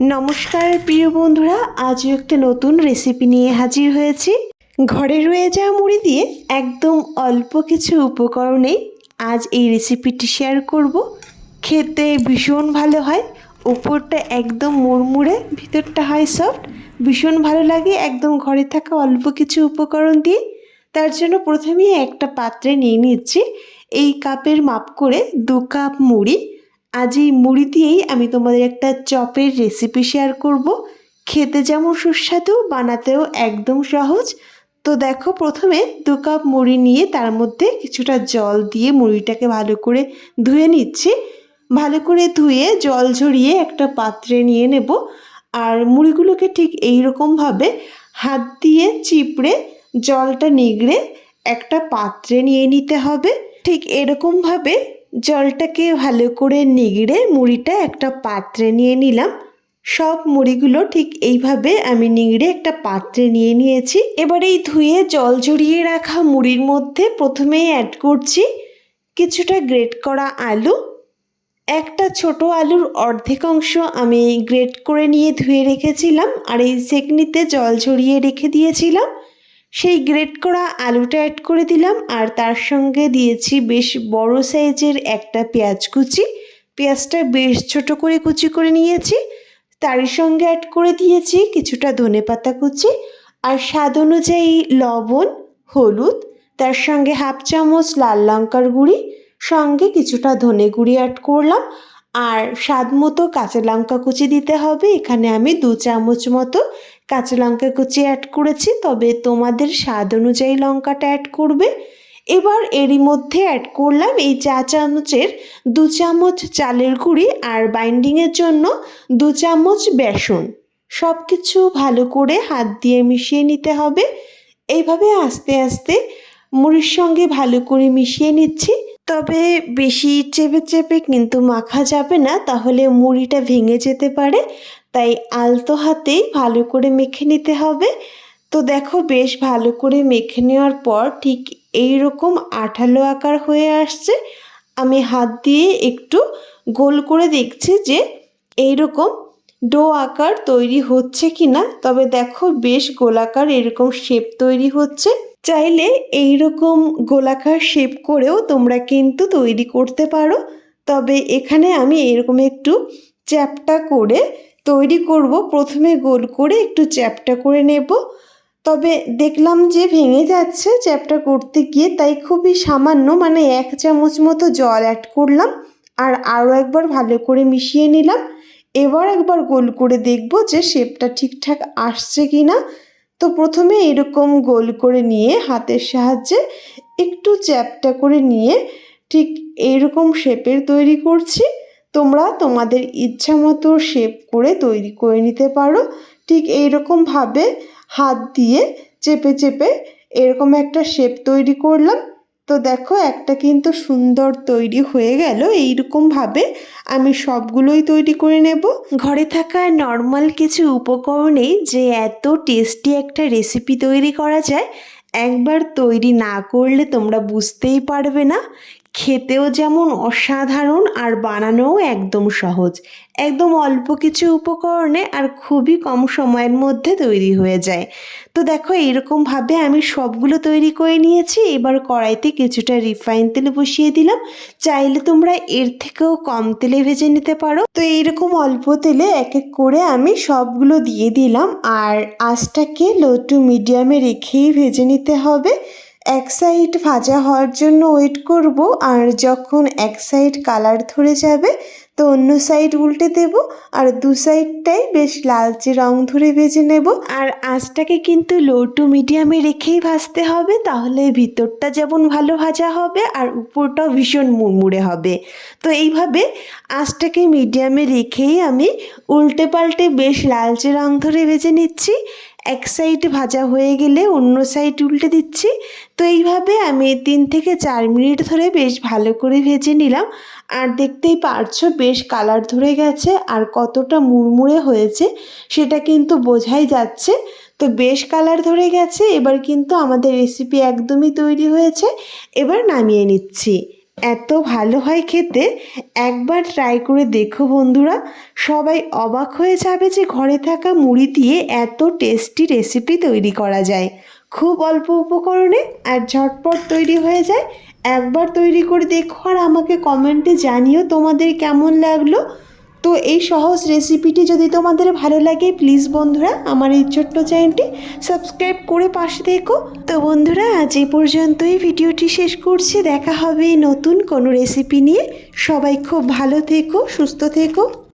নমস্কার, প্রিয় বন্ধুরা, আজও একটা নতুন রেসিপি নিয়ে হাজির হয়েছি। ঘরে রয়ে যাওয়া মুড়ি দিয়ে একদম অল্প কিছু উপকরণেই আজ এই রেসিপিটি শেয়ার করব। খেতে ভীষণ ভালো হয়, উপরটা একদম মুড়মুড়ে, ভিতরটা হয় সফট ভীষণ ভালো লাগে একদম ঘরে থাকা অল্প কিছু উপকরণ দিয়ে। তার জন্য প্রথমেই একটা পাত্রে নিয়ে নিচ্ছি। এই কাপের মাপ করে দু কাপ মুড়ি। আজ এই মুড়ি দিয়েই আমি তোমাদের একটা চপের রেসিপি শেয়ার করব। খেতে যেমন সুস্বাদু, বানাতেও একদম সহজ। তো দেখো, প্রথমে দু কাপ মুড়ি নিয়ে তার মধ্যে কিছুটা জল দিয়ে মুড়িটাকে ভালো করে ধুয়ে নিচ্ছি। ভালো করে ধুয়ে জল ঝরিয়ে একটা পাত্রে নিয়ে নেব। আর মুড়িগুলোকে ঠিক এই রকমভাবে হাত দিয়ে চিপড়ে, জলটা নিগড়ে একটা পাত্রে নিয়ে নিতে হবে। ঠিক এরকমভাবে জলটাকে ভালো করে নিগড়ে মুড়িটা একটা পাত্রে নিয়ে নিলাম। সব মুড়িগুলো ঠিক এইভাবে আমি নিংড়ে একটা পাত্রে নিয়ে নিয়েছি। এবার এই ধুয়ে জল ঝরিয়ে রাখা মুড়ির মধ্যে প্রথমেই অ্যাড করছি কিছুটা গ্রেট করা আলু। একটা ছোট আলুর অর্ধেক অংশ আমি গ্রেট করে নিয়ে ধুয়ে রেখেছিলাম আর এই সেকনিতে জল ঝরিয়ে রেখে দিয়েছিলাম। সেই গ্রেট করা আলুটা অ্যাড করে দিলাম আর তার সঙ্গে দিয়েছি বেশ বড় সাইজের একটা পেঁয়াজ কুচি। পেঁয়াজটা বেশ ছোট করে কুচি করে নিয়েছি। তারই সঙ্গে অ্যাড করে দিয়েছি কিছুটা ধনেপাতা কুচি আর স্বাদ অনুযায়ী লবণ, হলুদ, তার সঙ্গে হাফ চামচ লাল লঙ্কার গুঁড়ি, সঙ্গে কিছুটা ধনে গুঁড়ি অ্যাড করলাম। আর স্বাদ মতো কাঁচা লঙ্কা কুচি দিতে হবে। এখানে আমি দু চামচ মতো কাঁচা লঙ্কা কুচি অ্যাড করেছি। তবে তোমাদের স্বাদ অনুযায়ী লঙ্কাটা অ্যাড করবে। এবার এরই মধ্যে অ্যাড করলাম এই চা চামচের দু চামচ চালের গুঁড়ি আর বাইন্ডিংয়ের জন্য দু চামচ বেসন। সব কিছু ভালো করে হাত দিয়ে মিশিয়ে নিতে হবে। এইভাবে আস্তে আস্তে মুড়ির সঙ্গে ভালো করে মিশিয়ে নিচ্ছি। তবে বেশি চেপে চেপে কিন্তু মাখা যাবে না, তাহলে মুড়িটা ভেঙে যেতে পারে। তাই আলতো হাতেই ভালো করে মেখে নিতে হবে। তো দেখো বেশ ভালো করে মেখে নেওয়ার পর ঠিক এই রকম আঠালো আকার হয়ে আসছে। আমি হাত দিয়ে একটু গোল করে দেখছি যে এই রকম ডো আকার তৈরি হচ্ছে কি না তবে দেখো বেশ গোলাকার এরকম শেপ তৈরি হচ্ছে। চাইলে এই রকম গোলাকার শেপ করেও তোমরা কিন্তু তৈরি করতে পারো। তবে এখানে আমি এরকম একটু চ্যাপটা করে তৈরি করব। প্রথমে গোল করে একটু চ্যাপটা করে নেব। তবে দেখলাম যে ভেঙে যাচ্ছে চ্যাপটা করতে গিয়ে, তাই খুবই সামান্য মানে এক চামচ মতো জল অ্যাড করলাম আর আরও একবার ভালো করে মিশিয়ে নিলাম। এবার একবার গোল করে দেখব যে শেপটা ঠিকঠাক আসছে কি না তো প্রথমে এরকম গোল করে নিয়ে হাতের সাহায্যে একটু চ্যাপটা করে নিয়ে ঠিক এইরকম শেপের তৈরি করছি। তোমরা তোমাদের ইচ্ছা মতো শেপ করে তৈরি করে নিতে পারো। ঠিক এইরকমভাবে হাত দিয়ে চেপে চেপে এরকম একটা শেপ তৈরি করলাম। তো দেখো একটা কিন্তু সুন্দর তৈরি হয়ে গেল, এইরকমভাবে আমি সবগুলোই তৈরি করে নেব। ঘরে থাকা নর্মাল কিছু উপকরণে যে এত টেস্টি একটা রেসিপি তৈরি করা যায়, একবার তৈরি না করলে তোমরা বুঝতেই পারবে না। খেতেও যেমন অসাধারণ আর বানানোও একদম সহজ। একদম অল্প কিছু উপকরণে আর খুবই কম সময়ের মধ্যে তৈরি হয়ে যায়। তো দেখো এরকমভাবে আমি সবগুলো তৈরি করে নিয়েছি। এবার কড়াইতে কিছুটা রিফাইন তেল বসিয়ে দিলাম। চাইলে তোমরা এর থেকেও কম তেলে ভেজে নিতে পারো। তো এইরকম অল্প তেলে এক এক করে আমি সবগুলো দিয়ে দিলাম। আর আঁচটাকে লো টু মিডিয়ামে রেখেই ভেজে নিতে হবে। এক সাইড ভাজা হওয়ার জন্য ওয়েট করব, আর যখন এক সাইড কালার ধরে যাবে, তো অন্য সাইড উল্টে দেব, আর দু সাইডটাই বেশ লালচে রং ধরে ভেজে নেব। আর আঁচটাকে কিন্তু লো টু মিডিয়ামে রেখেই ভাজতে হবে, তাহলে ভিতরটা যেমন ভালো ভাজা হবে, আর উপরটাও ভীষণ মুড়মুড়ে হবে। তো এইভাবে আঁচটাকে মিডিয়ামে রেখেই আমি উল্টে পাল্টে বেশ লালচে রং ধরে ভেজে নিচ্ছি। এক সাইড ভাজা হয়ে গেলে অন্য সাইড উল্টে দিচ্ছি। তো এইভাবে আমি তিন থেকে চার মিনিট ধরে বেশ ভালো করে ভেজে নিলাম। আর দেখতেই পারছ বেশ কালার ধরে গেছে আর কতটা মুড়মুড়ে হয়েছে সেটা কিন্তু বোঝাই যাচ্ছে। তো বেশ কালার ধরে গেছে, এবার কিন্তু আমাদের রেসিপি একদমই তৈরি হয়েছে। এবার নামিয়ে নিচ্ছি। এত ভালো হয় খেতে, একবার ট্রাই করে দেখো বন্ধুরা। সবাই অবাক হয়ে যাবে যে ঘরে থাকা মুড়ি দিয়ে এত টেস্টি রেসিপি তৈরি করা যায়। খুব অল্প উপকরণে আর ঝটপট তৈরি হয়ে যায়। একবার তৈরি করে দেখো আর আমাকে কমেন্টে জানিও তোমাদের কেমন লাগল। তো এই সহজ রেসিপিটি যদি তোমাদের ভালো লাগে প্লিজ বন্ধুরা, আমার এই ছোট্ট চ্যানেলটি সাবস্ক্রাইব করে পাশে দেখো তো বন্ধুরা, আজ এই পর্যন্তই। ভিডিওটি শেষ করছি। দেখা হবে নতুন কোনো রেসিপি নিয়ে। সবাই খুব ভালো থেকো, সুস্থ থেকো।